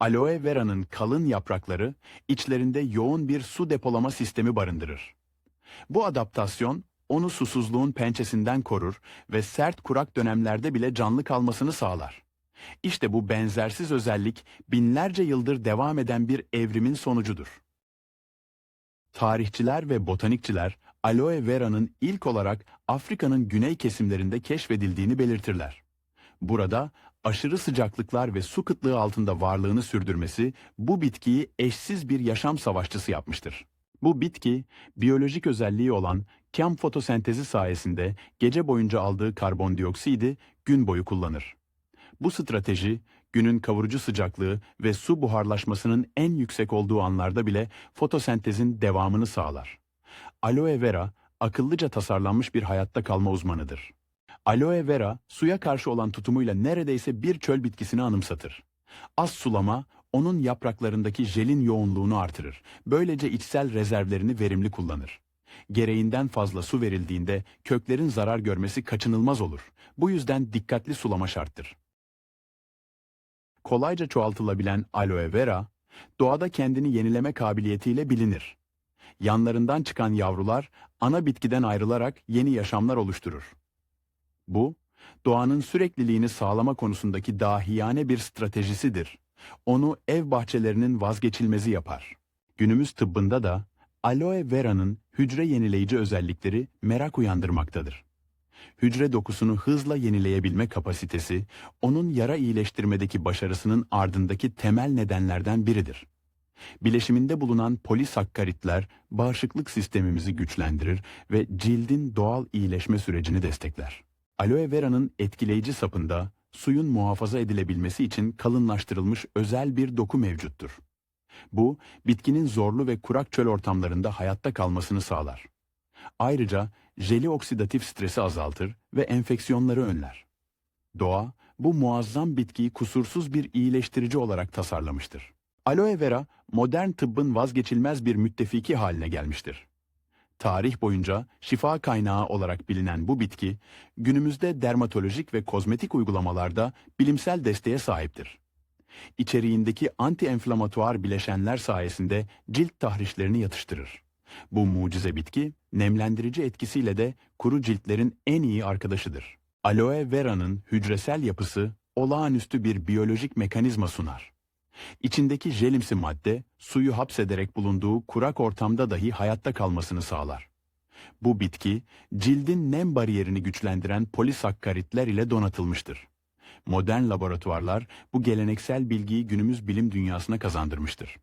Aloe vera'nın kalın yaprakları içlerinde yoğun bir su depolama sistemi barındırır. Bu adaptasyon onu susuzluğun pençesinden korur ve sert kurak dönemlerde bile canlı kalmasını sağlar. İşte bu benzersiz özellik binlerce yıldır devam eden bir evrimin sonucudur. Tarihçiler ve botanikçiler aloe vera'nın ilk olarak Afrika'nın güney kesimlerinde keşfedildiğini belirtirler. Burada aşırı sıcaklıklar ve su kıtlığı altında varlığını sürdürmesi bu bitkiyi eşsiz bir yaşam savaşçısı yapmıştır. Bu bitki, biyolojik özelliği olan kem fotosentezi sayesinde gece boyunca aldığı karbondioksidi gün boyu kullanır. Bu strateji, günün kavurucu sıcaklığı ve su buharlaşmasının en yüksek olduğu anlarda bile fotosentezin devamını sağlar. Aloe vera, akıllıca tasarlanmış bir hayatta kalma uzmanıdır. Aloe vera, suya karşı olan tutumuyla neredeyse bir çöl bitkisini anımsatır. Az sulama, onun yapraklarındaki jelin yoğunluğunu artırır. Böylece içsel rezervlerini verimli kullanır. Gereğinden fazla su verildiğinde köklerin zarar görmesi kaçınılmaz olur. Bu yüzden dikkatli sulama şarttır. Kolayca çoğaltılabilen aloe vera, doğada kendini yenileme kabiliyetiyle bilinir. Yanlarından çıkan yavrular ana bitkiden ayrılarak yeni yaşamlar oluşturur. Bu, doğanın sürekliliğini sağlama konusundaki dahiyane bir stratejisidir. Onu ev bahçelerinin vazgeçilmezi yapar. Günümüz tıbbında da aloe vera'nın hücre yenileyici özellikleri merak uyandırmaktadır. Hücre dokusunu hızla yenileyebilme kapasitesi, onun yara iyileştirmedeki başarısının ardındaki temel nedenlerden biridir. Bileşiminde bulunan polisakkaritler bağışıklık sistemimizi güçlendirir ve cildin doğal iyileşme sürecini destekler. Aloe vera'nın etkileyici sapında suyun muhafaza edilebilmesi için kalınlaştırılmış özel bir doku mevcuttur. Bu, bitkinin zorlu ve kurak çöl ortamlarında hayatta kalmasını sağlar. Ayrıca jeli oksidatif stresi azaltır ve enfeksiyonları önler. Doğa, bu muazzam bitkiyi kusursuz bir iyileştirici olarak tasarlamıştır. Aloe vera, modern tıbbın vazgeçilmez bir müttefiki haline gelmiştir. Tarih boyunca şifa kaynağı olarak bilinen bu bitki, günümüzde dermatolojik ve kozmetik uygulamalarda bilimsel desteğe sahiptir. İçeriğindeki anti-enflamatuar bileşenler sayesinde cilt tahrişlerini yatıştırır. Bu mucize bitki, nemlendirici etkisiyle de kuru ciltlerin en iyi arkadaşıdır. Aloe vera'nın hücresel yapısı olağanüstü bir biyolojik mekanizma sunar. İçindeki jelimsi madde, suyu hapsederek bulunduğu kurak ortamda dahi hayatta kalmasını sağlar. Bu bitki, cildin nem bariyerini güçlendiren polisakkaritler ile donatılmıştır. Modern laboratuvarlar bu geleneksel bilgiyi günümüz bilim dünyasına kazandırmıştır.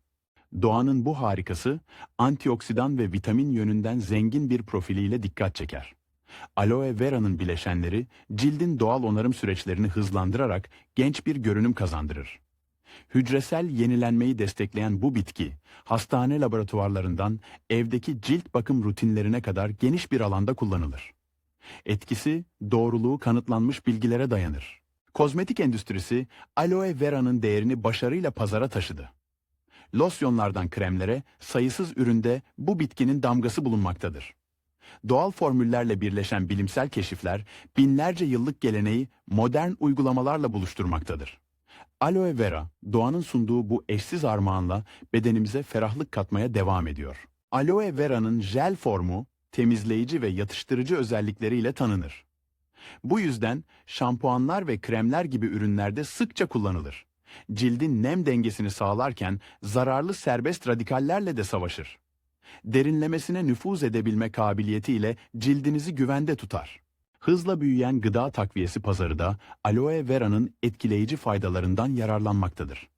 Doğanın bu harikası, antioksidan ve vitamin yönünden zengin bir profiliyle dikkat çeker. Aloe vera'nın bileşenleri, cildin doğal onarım süreçlerini hızlandırarak genç bir görünüm kazandırır. Hücresel yenilenmeyi destekleyen bu bitki, hastane laboratuvarlarından evdeki cilt bakım rutinlerine kadar geniş bir alanda kullanılır. Etkisi, doğruluğu kanıtlanmış bilgilere dayanır. Kozmetik endüstrisi, aloe vera'nın değerini başarıyla pazara taşıdı. Losyonlardan kremlere sayısız üründe bu bitkinin damgası bulunmaktadır. Doğal formüllerle birleşen bilimsel keşifler binlerce yıllık geleneği modern uygulamalarla buluşturmaktadır. Aloe vera, doğanın sunduğu bu eşsiz armağanla bedenimize ferahlık katmaya devam ediyor. Aloe vera'nın jel formu, temizleyici ve yatıştırıcı özellikleriyle tanınır. Bu yüzden şampuanlar ve kremler gibi ürünlerde sıkça kullanılır. Cildin nem dengesini sağlarken zararlı serbest radikallerle de savaşır. Derinlemesine nüfuz edebilme kabiliyetiyle cildinizi güvende tutar. Hızla büyüyen gıda takviyesi pazarı da aloe vera'nın etkileyici faydalarından yararlanmaktadır.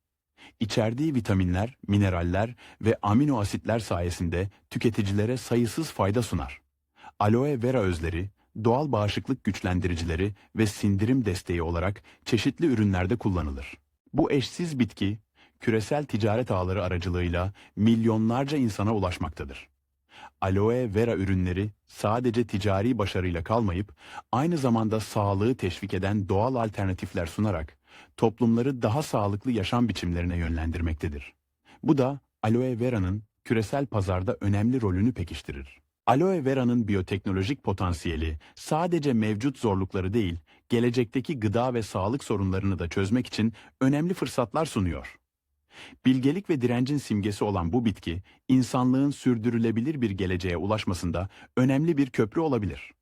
İçerdiği vitaminler, mineraller ve amino asitler sayesinde tüketicilere sayısız fayda sunar. Aloe vera özleri, doğal bağışıklık güçlendiricileri ve sindirim desteği olarak çeşitli ürünlerde kullanılır. Bu eşsiz bitki, küresel ticaret ağları aracılığıyla milyonlarca insana ulaşmaktadır. Aloe vera ürünleri sadece ticari başarıyla kalmayıp aynı zamanda sağlığı teşvik eden doğal alternatifler sunarak toplumları daha sağlıklı yaşam biçimlerine yönlendirmektedir. Bu da aloe vera'nın küresel pazarda önemli rolünü pekiştirir. Aloe vera'nın biyoteknolojik potansiyeli sadece mevcut zorlukları değil, gelecekteki gıda ve sağlık sorunlarını da çözmek için önemli fırsatlar sunuyor. Bilgelik ve direncin simgesi olan bu bitki, insanlığın sürdürülebilir bir geleceğe ulaşmasında önemli bir köprü olabilir.